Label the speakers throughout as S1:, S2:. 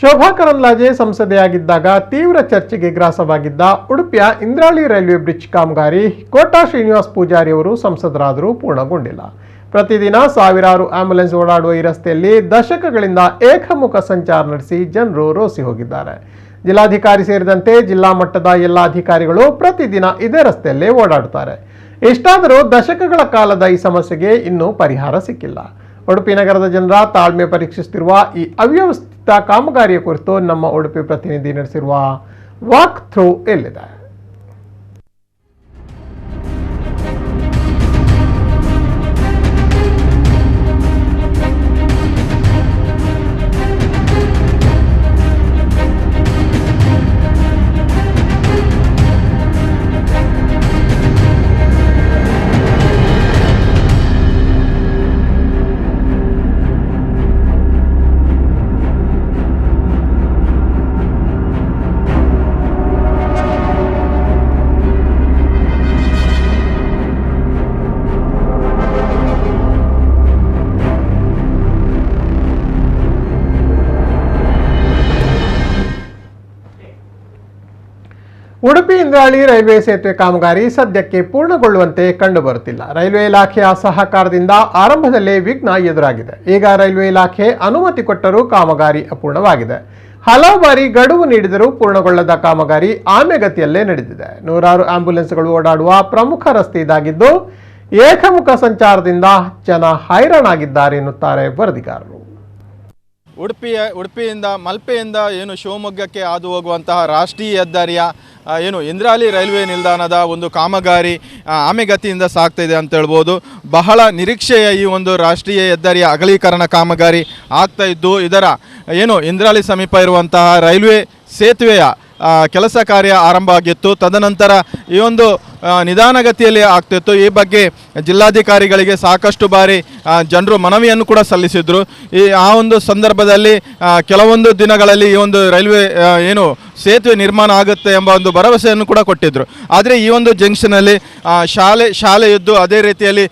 S1: ಶೋಭಾ ಕರಂದ್ಲಾಜೆ ಸಂಸದೆಯಾಗಿದ್ದಾಗ ತೀವ್ರ ಚರ್ಚೆಗೆ ಗ್ರಾಸವಾಗಿದ್ದ ಉಡುಪಿಯ ಇಂದ್ರಾಳಿ ರೈಲ್ವೆ ಬ್ರಿಡ್ಜ್ ಕಾಮಗಾರಿ ಕೋಟಾ ಶ್ರೀನಿವಾಸ್ ಪೂಜಾರಿ ಅವರು ಸಂಸದರಾದರೂ ಪೂರ್ಣಗೊಂಡಿಲ್ಲ. ಪ್ರತಿದಿನ ಸಾವಿರಾರು ಆಂಬ್ಯುಲೆನ್ಸ್ ಓಡಾಡುವ ಈ ರಸ್ತೆಯಲ್ಲಿ ದಶಕಗಳಿಂದ ಏಕಮುಖ ಸಂಚಾರ ನಡೆಸಿ ಜನರು ರೋಸಿ ಹೋಗಿದ್ದಾರೆ. ಜಿಲ್ಲಾಧಿಕಾರಿ ಸೇರಿದಂತೆ ಜಿಲ್ಲಾ ಮಟ್ಟದ ಎಲ್ಲ ಅಧಿಕಾರಿಗಳು ಪ್ರತಿದಿನ ಇದೇ ರಸ್ತೆಯಲ್ಲೇ ಓಡಾಡುತ್ತಾರೆ. ಇಷ್ಟಾದರೂ ದಶಕಗಳ ಕಾಲದ ಈ ಸಮಸ್ಯೆಗೆ ಇನ್ನೂ ಪರಿಹಾರ ಸಿಕ್ಕಿಲ್ಲ. ಉಡುಪಿ ನಗರದ ಜನರ ತಾಳ್ಮೆ ಪರೀಕ್ಷಿಸುತ್ತಿರುವ ಈ ಅವ್ಯವಸ್ಥಿತ ಕಾಮಗಾರಿಯ ಕುರಿತು ನಮ್ಮ ಉಡುಪಿ ಪ್ರತಿನಿಧಿ ನಡೆಸಿರುವ ವಾಕ್ ಥ್ರೂ ಎಲ್ಲಿದೆ? ಉಡುಪಿ ಇಂದ್ರಾಳಿ ರೈಲ್ವೆ ಸೇತುವೆ ಕಾಮಗಾರಿ ಸದ್ಯಕ್ಕೆ ಪೂರ್ಣಗೊಳ್ಳುವಂತೆ ಕಂಡುಬರುತ್ತಿಲ್ಲ. ರೈಲ್ವೆ ಇಲಾಖೆಯ ಸಹಕಾರದಿಂದ ಆರಂಭದಲ್ಲೇ ವಿಘ್ನ ಎದುರಾಗಿದೆ. ಈಗ ರೈಲ್ವೆ ಇಲಾಖೆ ಅನುಮತಿ ಕೊಟ್ಟರೂ ಕಾಮಗಾರಿ ಅಪೂರ್ಣವಾಗಿದೆ. ಹಲವು ಬಾರಿ ಗಡುವು ನೀಡಿದರೂ ಪೂರ್ಣಗೊಳ್ಳದ ಕಾಮಗಾರಿ ಆಮೆಗತಿಯಲ್ಲೇ ನಡೆದಿದೆ. ನೂರಾರು ಆಂಬ್ಯುಲೆನ್ಸ್ಗಳು ಓಡಾಡುವ ಪ್ರಮುಖ ರಸ್ತೆ ಇದಾಗಿದ್ದು, ಏಕಮುಖ ಸಂಚಾರದಿಂದ ಜನ ಹೈರಾಣಾಗಿದ್ದಾರೆ ಎನ್ನುತ್ತಾರೆ ವರದಿಗಾರರು.
S2: ಉಡುಪಿಯ, ಉಡುಪಿಯಿಂದ, ಮಲ್ಪೆಯಿಂದ ಏನು ಶಿವಮೊಗ್ಗಕ್ಕೆ ಹಾದು ಹೋಗುವಂತಹ ರಾಷ್ಟ್ರೀಯ ಹೆದ್ದಾರಿಯ ಏನು ಇಂದ್ರಾಲಿ ರೈಲ್ವೆ ನಿಲ್ದಾಣದ ಒಂದು ಕಾಮಗಾರಿ ಆಮೆಗತಿಯಿಂದ ಸಾಗ್ತಾ ಇದೆ ಅಂತ ಹೇಳ್ಬೋದು. ಬಹಳ ನಿರೀಕ್ಷೆಯ ಈ ಒಂದು ರಾಷ್ಟ್ರೀಯ ಹೆದ್ದಾರಿಯ ಅಗಲೀಕರಣ ಕಾಮಗಾರಿ ಆಗ್ತಾ ಇದ್ದು, ಇದರ, ಏನು ಇಂದ್ರಾಲಿ ಸಮೀಪ ಇರುವಂತಹ ರೈಲ್ವೆ ಸೇತುವೆಯ ಕೆಲಸ ಕಾರ್ಯ ಆರಂಭ ಆಗಿತ್ತು. ತದನಂತರ ಈ ಒಂದು ನಿಧಾನಗತಿಯಲ್ಲಿ ಆಗ್ತಿತ್ತು. ಈ ಬಗ್ಗೆ ಜಿಲ್ಲಾಧಿಕಾರಿಗಳಿಗೆ ಸಾಕಷ್ಟು ಬಾರಿ ಜನರು ಮನವಿಯನ್ನು ಕೂಡ ಸಲ್ಲಿಸಿದ್ರು. ಈ, ಆ ಒಂದು ಸಂದರ್ಭದಲ್ಲಿ ಕೆಲವೊಂದು ದಿನಗಳಲ್ಲಿ ಈ ಒಂದು ರೈಲ್ವೆ ಏನು ಸೇತುವೆ ನಿರ್ಮಾಣ ಆಗುತ್ತೆ ಎಂಬ ಒಂದು ಭರವಸೆಯನ್ನು ಕೂಡ ಕೊಟ್ಟಿದ್ದರು ಆದರೆ ಈ ಒಂದು ಜಂಕ್ಷನಲ್ಲಿ ಶಾಲೆ ಶಾಲೆ ಇದ್ದು ಅದೇ ರೀತಿಯಲ್ಲಿ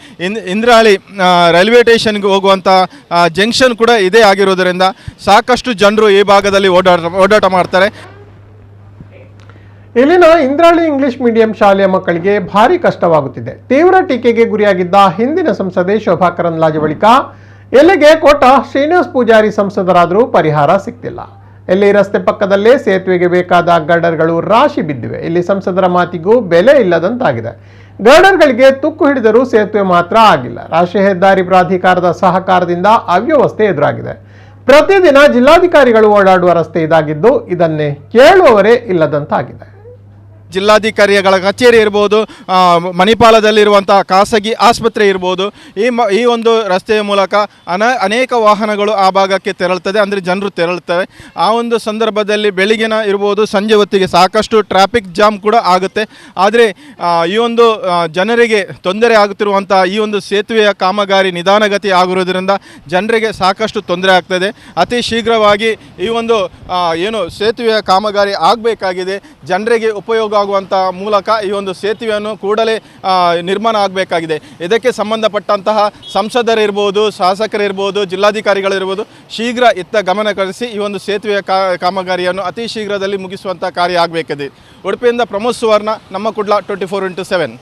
S2: ಇಂದ್ರಾಳಿ ರೈಲ್ವೆ ಸ್ಟೇಷನ್ಗೆ ಹೋಗುವಂಥ ಜಂಕ್ಷನ್ ಕೂಡ ಇದೇ ಆಗಿರೋದರಿಂದ ಸಾಕಷ್ಟು ಜನರು ಈ ಭಾಗದಲ್ಲಿ ಓಡಾಟ ಓಡಾಟ ಮಾಡ್ತಾರೆ.
S1: ಇಲ್ಲಿನ ಇಂದ್ರಾಳಿ ಇಂಗ್ಲಿಷ್ ಮೀಡಿಯಂ ಶಾಲೆಯ ಮಕ್ಕಳಿಗೆ ಭಾರಿ ಕಷ್ಟವಾಗುತ್ತಿದೆ. ತೀವ್ರ ಟೀಕೆಗೆ ಗುರಿಯಾಗಿದ್ದ ಹಿಂದಿನ ಸಂಸದೆ ಶೋಭಾ ಕರಂದ್ಲಾಜೆ ಬಳಿಕ ಎಲ್ಲಿಗೆ ಕೋಟ ಶ್ರೀನಿವಾಸ್ ಪೂಜಾರಿ ಸಂಸದರಾದರೂ ಪರಿಹಾರ ಸಿಕ್ತಿಲ್ಲ. ಎಲ್ಲಿ ರಸ್ತೆ ಪಕ್ಕದಲ್ಲೇ ಸೇತುವೆಗೆ ಬೇಕಾದ ಗರ್ಡರ್ಗಳು ರಾಶಿ ಬಿದ್ದಿವೆ. ಇಲ್ಲಿ ಸಂಸದರ ಮಾತಿಗೂ ಬೆಲೆ ಇಲ್ಲದಂತಾಗಿದೆ. ಗರ್ಡರ್ಗಳಿಗೆ ತುಕ್ಕು ಹಿಡಿದರೂ ಸೇತುವೆ ಮಾತ್ರ ಆಗಿಲ್ಲ. ರಾಷ್ಟ್ರೀಯ ಹೆದ್ದಾರಿ ಪ್ರಾಧಿಕಾರದ ಸಹಕಾರದಿಂದ ಅವ್ಯವಸ್ಥೆ ಎದುರಾಗಿದೆ. ಪ್ರತಿದಿನ ಜಿಲ್ಲಾಧಿಕಾರಿಗಳು ಓಡಾಡುವ ರಸ್ತೆ ಇದಾಗಿದ್ದು ಇದನ್ನೇ ಕೇಳುವವರೇ ಇಲ್ಲದಂತಾಗಿದೆ.
S2: ಜಿಲ್ಲಾಧಿಕಾರಿಗಳ ಕಚೇರಿ ಇರ್ಬೋದು ಮಣಿಪಾಲದಲ್ಲಿರುವಂಥ ಖಾಸಗಿ ಆಸ್ಪತ್ರೆ ಇರ್ಬೋದು, ಈ ಮ, ಈ ಒಂದು ರಸ್ತೆಯ ಮೂಲಕ ಅನ, ಅನೇಕ ವಾಹನಗಳು ಆ ಭಾಗಕ್ಕೆ ತೆರಳುತ್ತದೆ, ಅಂದರೆ ಜನರು ತೆರಳುತ್ತವೆ. ಆ ಒಂದು ಸಂದರ್ಭದಲ್ಲಿ ಬೆಳಗಿನ ಇರ್ಬೋದು, ಸಂಜೆ ಹೊತ್ತಿಗೆ ಸಾಕಷ್ಟು ಟ್ರಾಫಿಕ್ ಜಾಮ್ ಕೂಡ ಆಗುತ್ತೆ. ಆದರೆ ಈ ಒಂದು ಜನರಿಗೆ ತೊಂದರೆ ಆಗುತ್ತಿರುವಂಥ ಈ ಒಂದು ಸೇತುವೆಯ ಕಾಮಗಾರಿ ನಿಧಾನಗತಿ ಆಗಿರೋದ್ರಿಂದ ಜನರಿಗೆ ಸಾಕಷ್ಟು ತೊಂದರೆ ಆಗ್ತದೆ. ಅತಿ ಶೀಘ್ರವಾಗಿ ಈ ಒಂದು ಏನು ಸೇತುವೆಯ ಕಾಮಗಾರಿ ಆಗಬೇಕಾಗಿದೆ. ಜನರಿಗೆ ಉಪಯೋಗ ಆಗುವಂಥ ಮೂಲಕ ಈ ಒಂದು ಸೇತುವೆಯನ್ನು ಕೂಡಲೇ ನಿರ್ಮಾಣ ಆಗಬೇಕಾಗಿದೆ. ಇದಕ್ಕೆ ಸಂಬಂಧಪಟ್ಟಂತಹ ಸಂಸದರಿರ್ಬೋದು, ಶಾಸಕರಿರ್ಬೋದು, ಜಿಲ್ಲಾಧಿಕಾರಿಗಳಿರ್ಬೋದು ಶೀಘ್ರ ಇತ್ತ ಗಮನ ಕರೆಸಿ ಈ ಒಂದು ಸೇತುವೆಯ ಕಾಮಗಾರಿಯನ್ನು ಅತಿ ಶೀಘ್ರದಲ್ಲಿ ಮುಗಿಸುವಂಥ ಕಾರ್ಯ ಆಗಬೇಕಿದೆ. ಉಡುಪಿಯಿಂದ ಪ್ರಮೋದ್ ಸುವರ್ಣ, ನಮ್ಮ Kudla twenty four into seven